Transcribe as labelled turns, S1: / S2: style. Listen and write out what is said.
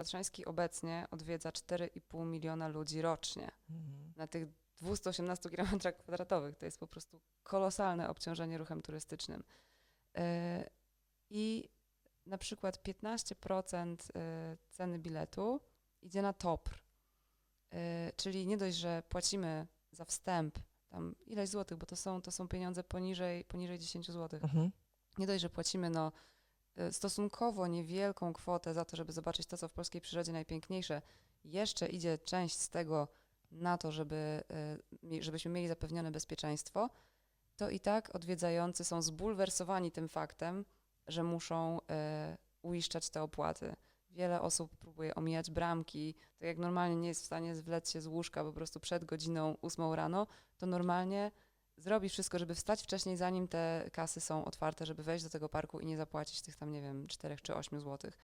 S1: Tatrzański obecnie odwiedza 4,5 miliona ludzi rocznie
S2: Mhm.
S1: na tych 218 km kwadratowych. To jest po prostu kolosalne obciążenie ruchem turystycznym. E, I na przykład 15% e, ceny biletu idzie na TOPR. E, Czyli nie dość, że płacimy za wstęp tam ileś złotych, bo to są, to są pieniądze poniżej, poniżej 10 złotych.
S2: Mhm.
S1: Nie dość, że płacimy no, stosunkowo niewielką kwotę za to, żeby zobaczyć to, co w polskiej przyrodzie najpiękniejsze, jeszcze idzie część z tego na to, żeby, e, żebyśmy mieli zapewnione bezpieczeństwo, to i tak odwiedzający są zbulwersowani tym faktem, że muszą e, uiszczać te opłaty. Wiele osób próbuje omijać bramki, tak jak normalnie nie jest w stanie zwlec się z łóżka po prostu przed godziną 8 rano, to normalnie zrobi wszystko, żeby wstać wcześniej, zanim te kasy są otwarte, żeby wejść do tego parku i nie zapłacić tych tam, nie wiem, 4 czy 8 złotych.